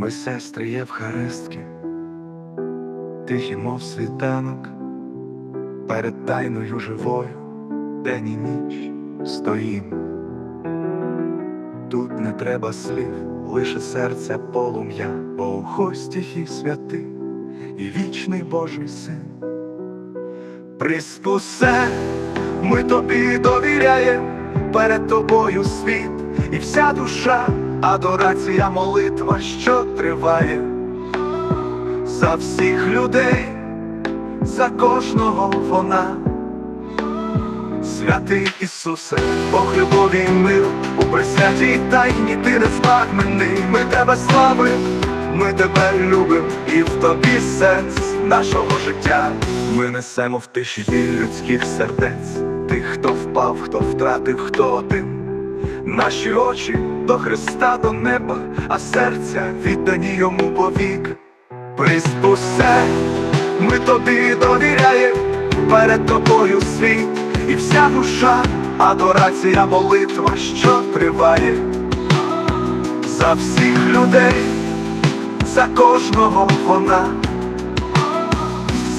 Ми сестри Євхаристки, тихі, мов світанок, перед тайною живою, день і ніч стоїм. Тут не треба слів, лише серця полум'я, бо у хості і святий і вічний Божий син. Приспусе, ми тобі довіряєм, перед тобою світ і вся душа, адорація, молитва, що триває за всіх людей, за кожного вона. Святий Ісусе, Бог любові і мир, у присвятій тайні ти незбагнений, ми тебе славим, ми тебе любим, і в тобі сенс нашого життя. Ми несемо в тиші біль людських сердець, тих, хто впав, хто втратив, хто один. Наші очі до Христа, до неба, а серця віддані йому повік. Приспусе, ми тобі довіряємо, перед тобою світ і вся душа, адорація, молитва, що триває за всіх людей, за кожного вона.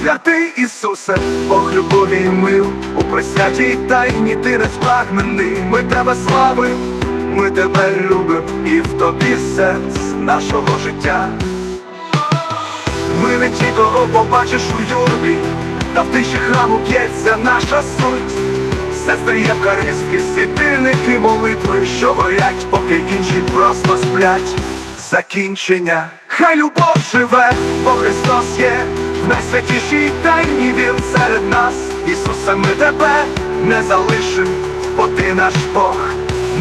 Святий Ісусе, Бог любові і мил, у присвятій тайні ти незбагнений, ми тебе славим, ми тебе любим, і в тобі сенс нашого життя. Ми не ті, кого побачиш у юрбі, та в тиші храму п'ється наша суть. Сестри Євхаристки, світильники молитви, що горять, поки інші просто сплять. Закінчення, хай любов живе, бо Христос є в найсвятішій тайні Він серед нас. Ісусе, ми тебе не залишим, бо ти наш Бог,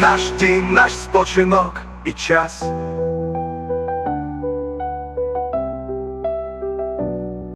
наш день, наш спочинок і час.